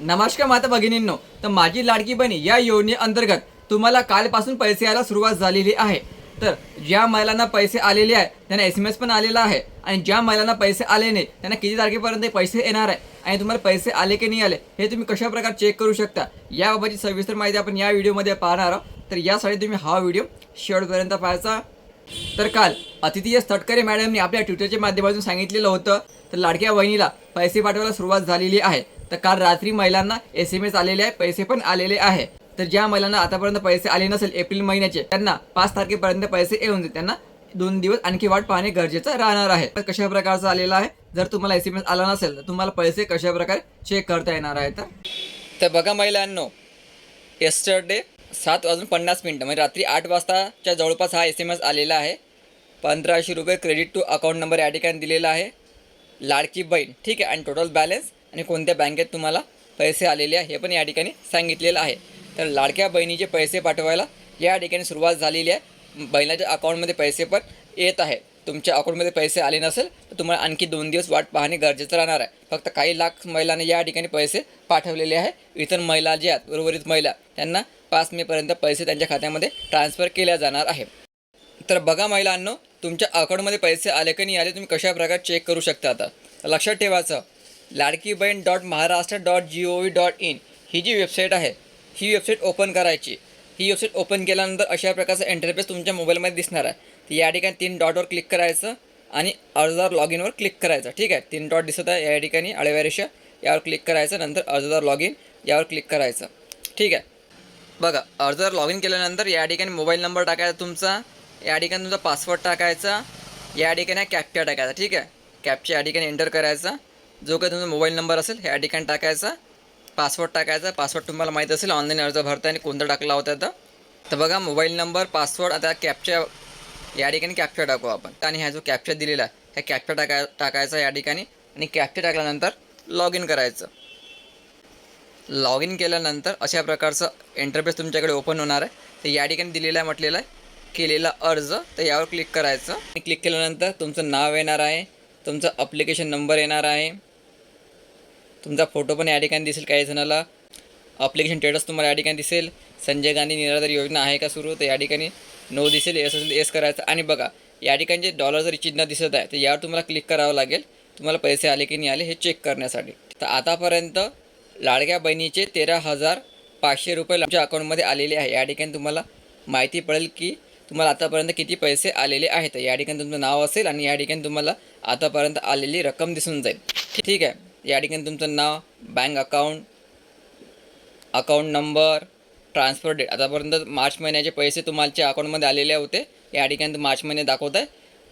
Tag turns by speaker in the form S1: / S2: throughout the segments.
S1: नमस्कार माता भगिनींनो. तर माझी लाडकी बहिणी या योजनेअंतर्गत तुम्हाला कालपासून पैसे यायला सुरुवात झालेली आहे. तर ज्या महिलांना पैसे आलेले आहे त्यांना एस एम एस पण आलेला आहे. आणि ज्या महिलांना पैसे आले नाही त्यांना किती तारखेपर्यंत पैसे येणार आहे? आणि तुम्हाला पैसे आले की नाही आले हे तुम्ही कशा प्रकारे चेक करू शकता? याबाबतची सविस्तर माहिती आपण या व्हिडिओमध्ये पाहणार आहोत. तर यासाठी तुम्ही हा व्हिडिओ शेवटपर्यंत पाहायचा. तर काल अतिथी तटकरे मॅडमनी आपल्या ट्विटरच्या माध्यमातून सांगितलेलं होतं तर लाडक्या बहिणीला पैसे पाठवायला सुरुवात झालेली आहे. तर काल रात्री महिलांना एस एम एस आलेले आहे पैसे पण आलेले आहे. तर ज्या महिलांना आतापर्यंत पैसे आले नसेल एप्रिल महिन्याचे त्यांना पाच तारखेपर्यंत पैसे येऊन जाईल त्यांना दोन दिवस आणखी वाट पाहणे गरजेचं राहणार आहे. तर कशा प्रकारचं आलेलं आहे? जर तुम्हाला एस एम एस आला नसेल तर तुम्हाला पैसे कशा प्रकारे चेक करता येणार आहे? तर तर बघा महिलांनो येस्टरडे सात वाजून पन्नास मिनटं म्हणजे रात्री आठ वाजताच्या जवळपास हा एस एम एस आलेला आहे. पंधराशे रुपये क्रेडिट टू अकाउंट नंबर या ठिकाणी दिलेला आहे. लाडकी बहीण ठीक आहे? आणि टोटल बॅलन्स आणि कोणत्या बँकेत तुम्हाला पैसे आलेले आहे हे पण या ठिकाणी सांगितलेलं आहे. तर लाडक्या बहिणीचे पैसे पाठवायला या ठिकाणी सुरुवात झालेली आहे. बहिणाच्या अकाउंटमध्ये पैसे पण येत आहे. तुमच्या अकाउंटमध्ये पैसे आले नसेल तर तुम्हाला आणखी दोन दिवस वाट पाहणे गरजेचं राहणार आहे. फक्त काही लाख महिलांनी या ठिकाणी पैसे पाठवलेले आहे. इतर महिला ज्या आहेत उर्वरित महिला त्यांना पाच मेपर्यंत पैसे त्यांच्या खात्यामध्ये ट्रान्सफर केल्या जाणार आहे. तर बघा महिलांनो तुमच्या अकाउंटमध्ये पैसे आले की नाही आले तुम्ही कशा प्रकारे चेक करू शकता आता? लक्षात ठेवायचं Ladki Bahin dot Maharashtra dot G O V dot in ही जी वेबसाईट आहे ही वेबसाईट ओपन करायची. ही वेबसाईट ओपन केल्यानंतर अशा प्रकारचा इंटरफेस तुमच्या मोबाईलमध्ये दिसणार आहे. तर या ठिकाणी तीन डॉटवर क्लिक करायचं आणि अर्जदार लॉग इनवर क्लिक करायचं. ठीक आहे? तीन डॉट दिसत आहे या ठिकाणी आळव्या रेषा यावर क्लिक करायचं नंतर अर्जदार लॉग इन यावर क्लिक करायचं. ठीक आहे? बघा अर्जदार लॉग इन केल्यानंतर या ठिकाणी मोबाईल नंबर टाकायचा तुमचा. या ठिकाणी तुमचा पासवर्ड टाकायचा. या ठिकाणी कॅप्चा टाकायचा. ठीक आहे? कॅपच्या या ठिकाणी एंटर करायचा. जो काही तुमचा मोबाईल नंबर असेल ह्या ठिकाणी टाकायचा. पासवर्ड टाकायचा. पासवर्ड तुम्हाला माहीत असेल ऑनलाईन अर्ज भरताना कोणता टाकला होता तर तर बघा मोबाईल नंबर पासवर्ड आता कॅप्चर या ठिकाणी कॅप्चा टाकू आपण. आणि ह्या जो कॅप्चा दिलेला आहे ह्या कॅप्चा टाकाय टाकायचा या ठिकाणी. आणि कॅप्चा टाकल्यानंतर लॉग इन करायचं. लॉग इन केल्यानंतर अशा प्रकारचं इंटरफेस तुमच्याकडे ओपन होणार आहे. तर या ठिकाणी दिलेला आहे म्हटलेलं आहे केलेला अर्ज. तर यावर क्लिक करायचं. आणि क्लिक केल्यानंतर तुमचं नाव येणार आहे तुमचा अप्लिकेशन नंबर येणार आहे. तुमचा फोटो पण या ठिकाणी दिसेल. काही जणाला अप्लिकेशन स्टेटस तुम्हाला या ठिकाणी दिसेल. संजय गांधी निराधार योजना आहे का सुरू? तर या ठिकाणी नो दिसेल. एस असेल एस करायचं. आणि बघा या ठिकाणी जे डॉलर जरी चिन्ह दिसत आहे तर यावर तुम्हाला क्लिक करावं लागेल. तुम्हाला पैसे आले की नाही आले हे चेक करण्यासाठी. तर आतापर्यंत लाडक्या बहिणीचे तेरा हजार पाचशे रुपये तुमच्या अकाउंटमध्ये आलेले आहे. या ठिकाणी तुम्हाला माहिती पडेल की तुम्हाला आतापर्यंत किती पैसे आलेले आहेत. या ठिकाणी तुमचं नाव असेल आणि या ठिकाणी तुम्हाला आतापर्यंत आलेली रक्कम दिसून जाईल. ठीक आहे. या ठिकाणी तुमचं नाव bank account account number transfer date आतापर्यंत मार्च महिन्याचे पैसे तुमच्या अकाउंटमध्ये आलेले होते. या ठिकाणी मार्च महिने दाखवत आहे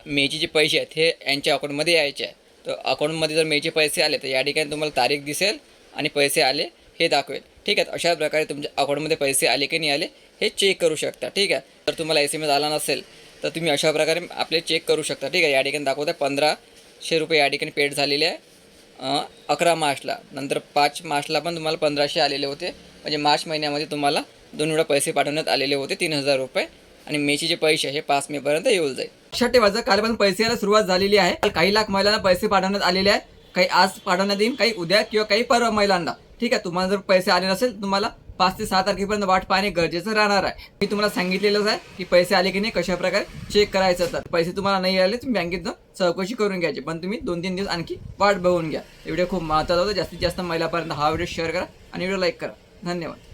S1: मेचे जे पैसे आहेत हे यांच्या अकाउंटमध्ये यायचे आहे. तर अकाउंटमध्ये जर मेचे पैसे आले तर या ठिकाणी तुम्हाला तारीख दिसेल आणि पैसे आले हे दाखवेल. ठीक आहे? अशा प्रकारे तुमच्या अकाउंटमध्ये पैसे आले की नाही आले हे चेक करू शकता. ठीक आहे? जर तुम्हाला एस एम एस आला नसेल तर तुम्ही अशा प्रकारे आपले चेक करू शकता. ठीक आहे? या ठिकाणी दाखवत आहे पंधराशे रुपये या ठिकाणी पेड झालेले आहे. अकरा मार्चला. नंतर पाच मार्चला पण तुम्हाला पंधराशे आलेले होते. म्हणजे मार्च महिन्यामध्ये तुम्हाला दोन वेळा पैसे पाठवण्यात आलेले होते तीन हजार रुपये. आणि मेचे जे पैसे हे पाच मेपर्यंत येऊन जाईल. लक्षात ठेवायचं काल पण पैसे यायला सुरुवात झालेली आहे काही लाख महिलांना पैसे पाठवण्यात आलेले आहे. काही आज पाठवण्यात येईल काही उद्या किंवा काही परवा महिलांना. ठीक आहे तुम्हाला जर पैसे आले नसेल तुम्हाला पाच ते सहा तारखेपर्यंत वाट पाहणे गरजेचं राहणार आहे. मी तुम्हाला सांगितलेलंच आहे की पैसे आले की नाही कशा प्रकारे चेक करायचं तर. पैसे तुम्हाला नाही आले तुम्ही बँकेत चौकशी करून घ्यायची. पण तुम्ही दोन तीन दिवस आणखी वाट बघून घ्या. व्हिडिओ खूप महत्त्वाचा होता. जास्तीत जास्त महिलापर्यंत हा व्हिडिओ शेअर करा आणि व्हिडिओ लाईक करा. धन्यवाद.